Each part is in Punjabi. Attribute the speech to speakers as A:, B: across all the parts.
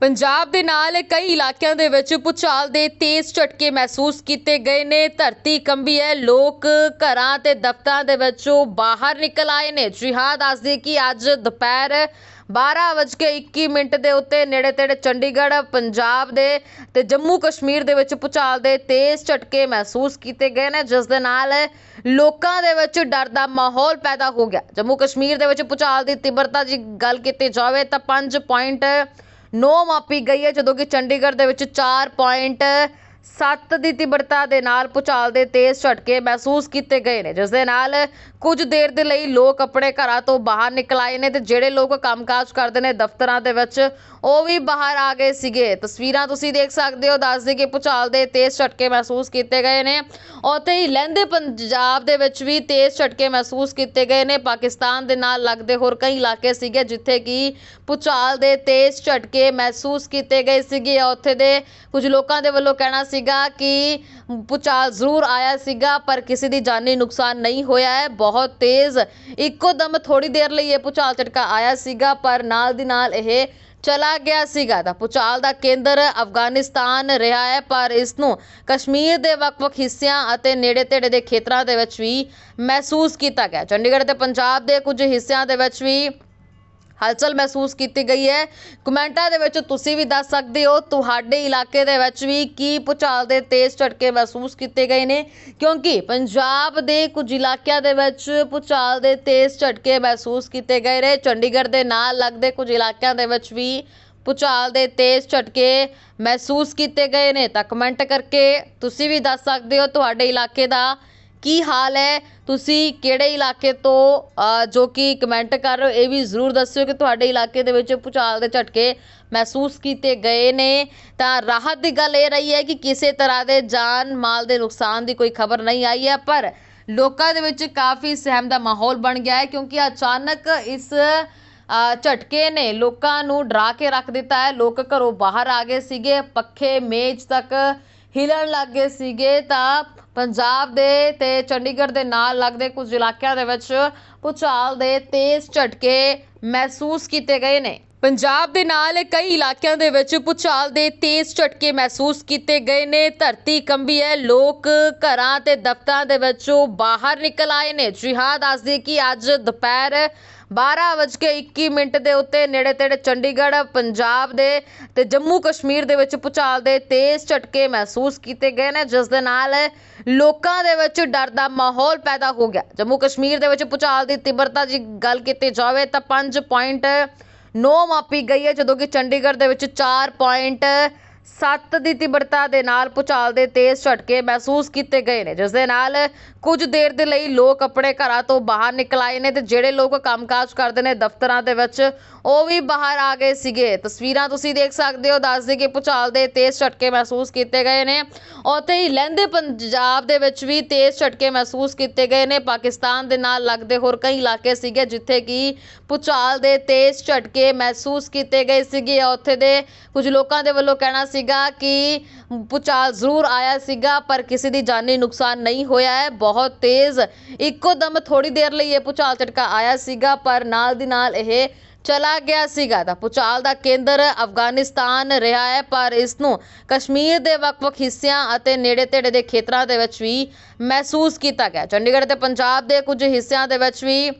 A: ਪੰਜਾਬ ਦੇ ਨਾਲ ਕਈ ਇਲਾਕਿਆਂ ਦੇ ਵਿੱਚ ਭੂਚਾਲ ਦੇ ਤੇਜ਼ ਝਟਕੇ ਮਹਿਸੂਸ ਕੀਤੇ ਗਏ ਨੇ। ਧਰਤੀ ਕੰਬੀ ਹੈ। ਲੋਕ ਘਰਾਂ ਤੇ ਦਫ਼ਤਰਾਂ ਦੇ ਵਿੱਚੋਂ ਬਾਹਰ ਨਿਕਲ ਆਏ ਨੇ। ਜੀ ਹਾਂ ਦੱਸਦੀ ਕਿ ਅੱਜ ਦੁਪਹਿਰ 12:21 ਮਿੰਟ ਦੇ ਉੱਤੇ ਨੇੜੇ ਤੇੜੇ ਚੰਡੀਗੜ੍ਹ, ਪੰਜਾਬ ਦੇ ਤੇ ਜੰਮੂ ਕਸ਼ਮੀਰ ਦੇ ਵਿੱਚ ਭੂਚਾਲ ਦੇ ਤੇਜ਼ ਝਟਕੇ ਮਹਿਸੂਸ ਕੀਤੇ ਗਏ ਨੇ, ਜਿਸ ਦੇ ਨਾਲ ਲੋਕਾਂ ਦੇ ਵਿੱਚ ਡਰ ਦਾ ਮਾਹੌਲ ਪੈਦਾ ਹੋ ਗਿਆ। ਜੰਮੂ ਕਸ਼ਮੀਰ ਦੇ ਵਿੱਚ ਭੂਚਾਲ ਦੀ ਤੀਬਰਤਾ ਦੀ ਗੱਲ ਕੀਤੀ ਜਾਵੇ ਤਾਂ 5 ਪੁਆਇੰਟ 9 ਮਾਪੀ ਗਈ ਹੈ ਜਦੋਂ ਕਿ ਚੰਡੀਗੜ੍ਹ ਦੇ ਵਿੱਚ ਸੱਤ ਦੀ ਤੀਬਰਤਾ ਦੇ ਨਾਲ ਭੂਚਾਲ ਦੇ ਤੇਜ਼ ਝਟਕੇ ਮਹਿਸੂਸ ਕੀਤੇ ਗਏ ਨੇ ਜਿਸ ਦੇ ਨਾਲ ਕੁਝ ਦੇਰ ਦੇ ਲਈ ਲੋਕ ਆਪਣੇ ਘਰਾਂ ਤੋਂ ਬਾਹਰ ਨਿਕਲ ਆਏ ਨੇ ਤੇ ਜਿਹੜੇ ਲੋਕ ਕੰਮਕਾਜ ਕਰਦੇ ਨੇ ਦਫ਼ਤਰਾਂ ਦੇ ਵਿੱਚ, ਉਹ ਵੀ ਬਾਹਰ ਆ ਗਏ ਸੀਗੇ। ਤਸਵੀਰਾਂ ਤੁਸੀਂ ਦੇਖ ਸਕਦੇ ਹੋ ਦੱਸਦੇ ਕਿ ਭੂਚਾਲ ਦੇ ਤੇਜ਼ ਝਟਕੇ ਮਹਿਸੂਸ ਕੀਤੇ ਗਏ ਨੇ। ਉੱਥੇ ਹੀ ਲਹਿੰਦੇ ਪੰਜਾਬ ਦੇ ਵਿੱਚ ਵੀ ਤੇਜ਼ ਝਟਕੇ ਮਹਿਸੂਸ ਕੀਤੇ ਗਏ ਨੇ। ਪਾਕਿਸਤਾਨ ਦੇ ਨਾਲ ਲੱਗਦੇ ਹੋਰ ਕਈ ਇਲਾਕੇ ਸੀਗੇ, ਜਿੱਥੇ ਕਿ ਭੂਚਾਲ ਦੇ ਤੇਜ਼ ਝਟਕੇ ਮਹਿਸੂਸ ਕੀਤੇ ਗਏ ਸੀਗੇ। ਉੱਥੇ ਦੇ ਕੁਝ ਲੋਕਾਂ ਦੇ ਵੱਲੋਂ ਕਹਿਣਾ ਸੀਗਾ ਕਿ ਭੂਚਾਲ ਜ਼ਰੂਰ ਆਇਆ ਸੀਗਾ, ਪਰ ਕਿਸੇ ਦੀ ਜਾਨੀ ਨੁਕਸਾਨ ਨਹੀਂ ਹੋਇਆ ਹੈ। ਬਹੁਤ ਤੇਜ਼ ਇੱਕੋ ਦਮ ਥੋੜੀ ਦੇਰ ਲਈ ਇਹ ਭੂਚਾਲ ਝਟਕਾ ਆਇਆ ਸੀਗਾ, ਪਰ ਨਾਲ ਦੀ ਨਾਲ ਇਹ ਚਲਾ ਗਿਆ ਸੀਗਾ। ਤਾਂ ਭੂਚਾਲ ਦਾ ਕੇਂਦਰ ਅਫਗਾਨਿਸਤਾਨ ਰਿਹਾ ਹੈ, ਪਰ ਇਸ ਨੂੰ ਕਸ਼ਮੀਰ ਦੇ ਵੱਖ-ਵੱਖ ਹਿੱਸਿਆਂ ਅਤੇ ਨੇੜੇ-ਤੇੜੇ ਦੇ ਖੇਤਰਾਂ ਦੇ ਵਿੱਚ ਵੀ ਮਹਿਸੂਸ ਕੀਤਾ ਗਿਆ। ਚੰਡੀਗੜ੍ਹ ਤੇ ਪੰਜਾਬ ਦੇ ਕੁਝ ਹਿੱਸਿਆਂ ਦੇ ਵਿੱਚ ਵੀ ਹਲਚਲ ਮਹਿਸੂਸ ਕੀਤੀ ਗਈ ਹੈ। ਕਮੈਂਟਾਂ ਦੇ ਵਿੱਚ ਤੁਸੀਂ ਵੀ ਦੱਸ ਸਕਦੇ ਹੋ, ਤੁਹਾਡੇ ਇਲਾਕੇ ਦੇ ਵਿੱਚ ਵੀ ਕੀ ਭੂਚਾਲ ਦੇ ਤੇਜ਼ ਝਟਕੇ ਮਹਿਸੂਸ ਕੀਤੇ ਗਏ ਨੇ। ਕਿਉਂਕਿ ਪੰਜਾਬ ਦੇ ਕੁਝ ਇਲਾਕਿਆਂ ਦੇ ਵਿੱਚ ਭੂਚਾਲ ਦੇ ਤੇਜ਼ ਝਟਕੇ ਮਹਿਸੂਸ ਕੀਤੇ ਗਏ ਨੇ। ਚੰਡੀਗੜ੍ਹ ਦੇ ਨਾਲ ਲੱਗਦੇ ਕੁਝ ਇਲਾਕਿਆਂ ਦੇ ਵਿੱਚ ਵੀ ਭੂਚਾਲ ਦੇ ਤੇਜ਼ ਝਟਕੇ ਮਹਿਸੂਸ ਕੀਤੇ ਗਏ ਨੇ। ਤਾਂ ਕਮੈਂਟ ਕਰਕੇ ਤੁਸੀਂ ਵੀ ਦੱਸ ਸਕਦੇ ਹੋ, ਤੁਹਾਡੇ ਇਲਾਕੇ ਦਾ ਕੀ ਹਾਲ ਹੈ? ਤੁਸੀਂ ਕਿਹੜੇ ਇਲਾਕੇ ਤੋਂ ਜੋ ਕਿ ਕਮੈਂਟ ਕਰ ਰਹੇ ਹੋ, ਇਹ ਵੀ ਜ਼ਰੂਰ ਦੱਸਿਓ ਕਿ ਤੁਹਾਡੇ ਇਲਾਕੇ ਦੇ ਵਿੱਚ ਭੂਚਾਲ ਦੇ ਝਟਕੇ ਮਹਿਸੂਸ ਕੀਤੇ ਗਏ ਨੇ। ਤਾਂ ਰਾਹਤ ਦੀ ਗੱਲ ਇਹ ਰਹੀ ਹੈ ਕਿ ਕਿਸੇ ਤਰ੍ਹਾਂ ਦੇ ਜਾਨ ਮਾਲ ਦੇ ਨੁਕਸਾਨ ਦੀ ਕੋਈ ਖਬਰ ਨਹੀਂ ਆਈ ਹੈ, ਪਰ ਲੋਕਾਂ ਦੇ ਵਿੱਚ ਕਾਫੀ ਸਹਿਮ ਦਾ ਮਾਹੌਲ ਬਣ ਗਿਆ ਹੈ, ਕਿਉਂਕਿ ਅਚਾਨਕ ਇਸ ਝਟਕੇ ਨੇ ਲੋਕਾਂ ਨੂੰ ਡਰਾ ਕੇ ਰੱਖ ਦਿੱਤਾ ਹੈ। ਲੋਕ ਘਰੋਂ ਬਾਹਰ ਆ ਗਏ ਸੀਗੇ, ਪੱਖੇ ਮੇਜ਼ ਤੱਕ ਹਿਲਣ ਲੱਗ ਗਏ ਸੀਗੇ। ਤਾਂ ਪੰਜਾਬ ਦੇ ਤੇ ਚੰਡੀਗੜ੍ਹ ਦੇ ਨਾਲ ਲੱਗਦੇ ਕੁਝ ਇਲਾਕਿਆਂ ਦੇ ਵਿੱਚ ਭੂਚਾਲ ਦੇ ਤੇਜ਼ ਝਟਕੇ ਮਹਿਸੂਸ ਕੀਤੇ ਗਏ ਨੇ। ਪੰਜਾਬ ਦੇ ਨਾਲ ਕਈ ਇਲਾਕਿਆਂ ਦੇ ਵਿੱਚ ਭੂਚਾਲ ਦੇ ਤੇਜ਼ ਝਟਕੇ ਮਹਿਸੂਸ ਕੀਤੇ ਗਏ ਨੇ। ਧਰਤੀ ਕੰਬੀ ਹੈ। ਲੋਕ ਘਰਾਂ ਤੇ ਦਫ਼ਤਰਾਂ ਦੇ ਵਿੱਚੋਂ ਬਾਹਰ ਨਿਕਲ ਆਏ ਨੇ। ਜੀ ਹਾਂ ਦੱਸਦੀ ਕਿ ਅੱਜ ਦੁਪਹਿਰ 12:21 ਮਿੰਟ ਦੇ ਉੱਤੇ ਨੇੜੇ ਤੇੜੇ ਚੰਡੀਗੜ੍ਹ, ਪੰਜਾਬ ਦੇ ਤੇ ਜੰਮੂ ਕਸ਼ਮੀਰ ਦੇ ਵਿੱਚ ਭੂਚਾਲ ਦੇ ਤੇਜ਼ ਝਟਕੇ ਮਹਿਸੂਸ ਕੀਤੇ ਗਏ ਨੇ, ਜਿਸ ਦੇ ਨਾਲ ਲੋਕਾਂ ਦੇ ਵਿੱਚ ਡਰ ਦਾ ਮਾਹੌਲ ਪੈਦਾ ਹੋ ਗਿਆ। ਜੰਮੂ ਕਸ਼ਮੀਰ ਦੇ ਵਿੱਚ ਭੂਚਾਲ ਦੀ ਤੀਬਰਤਾ ਦੀ ਗੱਲ ਕੀਤੀ ਜਾਵੇ ਤਾਂ 5 ਪੁਆਇੰਟ 9 ਮਾਪੀ ਗਈ ਹੈ ਜਦੋਂ ਕਿ ਚੰਡੀਗੜ੍ਹ ਦੇ ਵਿੱਚ ਸੱਤ ਦੀ ਤੀਬਰਤਾ ਦੇ ਨਾਲ ਭੂਚਾਲ ਦੇ ਤੇਜ਼ ਝਟਕੇ ਮਹਿਸੂਸ ਕੀਤੇ ਗਏ ਨੇ ਜਿਸ ਦੇ ਨਾਲ ਕੁਝ ਦੇਰ ਦੇ ਲਈ ਲੋਕ ਆਪਣੇ ਘਰਾਂ ਤੋਂ ਬਾਹਰ ਨਿਕਲ ਆਏ ਨੇ ਤੇ ਜਿਹੜੇ ਲੋਕ ਕੰਮਕਾਜ ਕਰਦੇ ਨੇ ਦਫ਼ਤਰਾਂ ਦੇ ਵਿੱਚ, ਉਹ ਵੀ ਬਾਹਰ ਆ ਗਏ ਸੀਗੇ। ਤਸਵੀਰਾਂ ਤੁਸੀਂ ਦੇਖ ਸਕਦੇ ਹੋ ਦੱਸਦੇ ਕਿ ਭੂਚਾਲ ਦੇ ਤੇਜ਼ ਝਟਕੇ ਮਹਿਸੂਸ ਕੀਤੇ ਗਏ ਨੇ। ਉੱਥੇ ਹੀ ਲਹਿੰਦੇ ਪੰਜਾਬ ਦੇ ਵਿੱਚ ਵੀ ਤੇਜ਼ ਝਟਕੇ ਮਹਿਸੂਸ ਕੀਤੇ ਗਏ ਨੇ। ਪਾਕਿਸਤਾਨ ਦੇ ਨਾਲ ਲੱਗਦੇ ਹੋਰ ਕਈ ਇਲਾਕੇ ਸੀਗੇ, ਜਿੱਥੇ ਕਿ ਭੂਚਾਲ ਦੇ ਤੇਜ਼ ਝਟਕੇ ਮਹਿਸੂਸ ਕੀਤੇ ਗਏ ਸੀਗੇ। ਉੱਥੇ ਦੇ ਕੁਝ ਲੋਕਾਂ ਦੇ ਵੱਲੋਂ ਕਹਿਣਾ ਸੀ ਸੀਗਾ ਕਿ ਭੂਚਾਲ ਜ਼ਰੂਰ ਆਇਆ ਸੀਗਾ, ਪਰ ਕਿਸੇ ਦੀ ਜਾਨੀ ਨੁਕਸਾਨ ਨਹੀਂ ਹੋਇਆ ਹੈ। ਬਹੁਤ ਤੇਜ਼, ਇੱਕੋ ਦਮ ਥੋੜੀ ਦੇਰ ਲਈ ਇਹ ਭੂਚਾਲ ਝਟਕਾ ਆਇਆ ਸੀਗਾ, ਪਰ ਨਾਲ ਦੀ ਨਾਲ ਇਹ ਚਲਾ ਗਿਆ ਸੀਗਾ। ਤਾਂ ਭੂਚਾਲ ਦਾ ਕੇਂਦਰ ਅਫਗਾਨਿਸਤਾਨ ਰਿਹਾ ਹੈ, ਪਰ ਇਸ ਨੂੰ ਕਸ਼ਮੀਰ ਦੇ ਵੱਖ-ਵੱਖ ਹਿੱਸਿਆਂ ਅਤੇ ਨੇੜੇ-ਤੇੜੇ ਦੇ ਖੇਤਰਾਂ ਦੇ ਵਿੱਚ ਵੀ ਮਹਿਸੂਸ ਕੀਤਾ ਗਿਆ। ਚੰਡੀਗੜ੍ਹ ਤੇ ਪੰਜਾਬ ਦੇ ਕੁਝ ਹਿੱਸਿਆਂ ਦੇ ਵਿੱਚ ਵੀ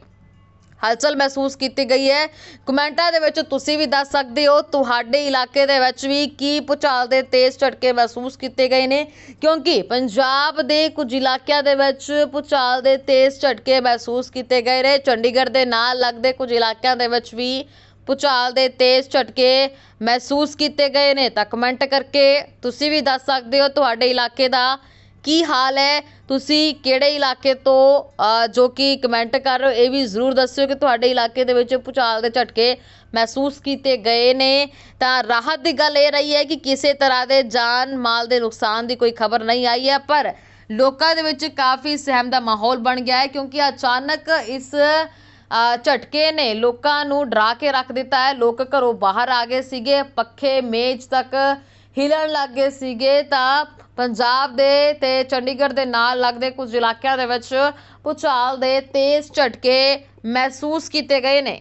A: ਹਲਚਲ ਮਹਿਸੂਸ ਕੀਤੀ ਗਈ ਹੈ। ਕਮੈਂਟਾਂ ਦੇ ਵਿੱਚ ਤੁਸੀਂ ਵੀ ਦੱਸ ਸਕਦੇ ਹੋ, ਤੁਹਾਡੇ ਇਲਾਕੇ ਦੇ ਵਿੱਚ ਵੀ ਕੀ ਭੂਚਾਲ ਦੇ ਤੇਜ਼ ਝਟਕੇ ਮਹਿਸੂਸ ਕੀਤੇ ਗਏ ਨੇ? ਕਿਉਂਕਿ ਪੰਜਾਬ ਦੇ ਕੁਝ ਇਲਾਕਿਆਂ ਦੇ ਵਿੱਚ ਭੂਚਾਲ ਦੇ ਤੇਜ਼ ਝਟਕੇ ਮਹਿਸੂਸ ਕੀਤੇ ਗਏ ਨੇ। ਚੰਡੀਗੜ੍ਹ ਦੇ ਨਾਲ ਲੱਗਦੇ ਕੁਝ ਇਲਾਕਿਆਂ ਦੇ ਵਿੱਚ ਵੀ ਭੂਚਾਲ ਦੇ ਤੇਜ਼ ਝਟਕੇ ਮਹਿਸੂਸ ਕੀਤੇ ਗਏ ਨੇ। ਤਾਂ ਕਮੈਂਟ ਕਰਕੇ ਤੁਸੀਂ ਵੀ ਦੱਸ ਸਕਦੇ ਹੋ, ਤੁਹਾਡੇ ਇਲਾਕੇ ਦਾ ਕੀ ਹਾਲ ਹੈ? ਤੁਸੀਂ ਕਿਹੜੇ ਇਲਾਕੇ ਤੋਂ ਜੋ ਕਿ ਕਮੈਂਟ ਕਰ ਰਹੇ ਹੋ, ਇਹ ਵੀ ਜ਼ਰੂਰ ਦੱਸਿਓ ਕਿ ਤੁਹਾਡੇ ਇਲਾਕੇ ਦੇ ਵਿੱਚ ਭੂਚਾਲ ਦੇ ਝਟਕੇ ਮਹਿਸੂਸ ਕੀਤੇ ਗਏ ਨੇ। ਤਾਂ ਰਾਹਤ ਦੀ ਗੱਲ ਇਹ ਰਹੀ ਹੈ ਕਿ ਕਿਸੇ ਤਰ੍ਹਾਂ ਦੇ ਜਾਨ ਮਾਲ ਦੇ ਨੁਕਸਾਨ ਦੀ ਕੋਈ ਖਬਰ ਨਹੀਂ ਆਈ ਹੈ, ਪਰ ਲੋਕਾਂ ਦੇ ਵਿੱਚ ਕਾਫੀ ਸਹਿਮ ਦਾ ਮਾਹੌਲ ਬਣ ਗਿਆ ਹੈ ਕਿਉਂਕਿ ਅਚਾਨਕ ਇਸ ਝਟਕੇ ਨੇ ਲੋਕਾਂ ਨੂੰ ਡਰਾ ਕੇ ਰੱਖ ਦਿੱਤਾ ਹੈ। ਲੋਕ ਘਰੋਂ ਬਾਹਰ ਆ ਗਏ ਸੀਗੇ। ਪੱਖੇ, ਮੇਜ਼ ਤੱਕ ਹਿਲਣ ਲੱਗ ਗਏ ਸੀਗੇ ਤਾਂ ਪੰਜਾਬ ਦੇ ਤੇ ਚੰਡੀਗੜ੍ਹ ਦੇ ਨਾਲ ਲੱਗਦੇ ਕੁਝ ਇਲਾਕਿਆਂ ਦੇ ਵਿੱਚ ਭੂਚਾਲ ਦੇ ਤੇਜ਼ ਝਟਕੇ ਮਹਿਸੂਸ ਕੀਤੇ ਗਏ ਨੇ।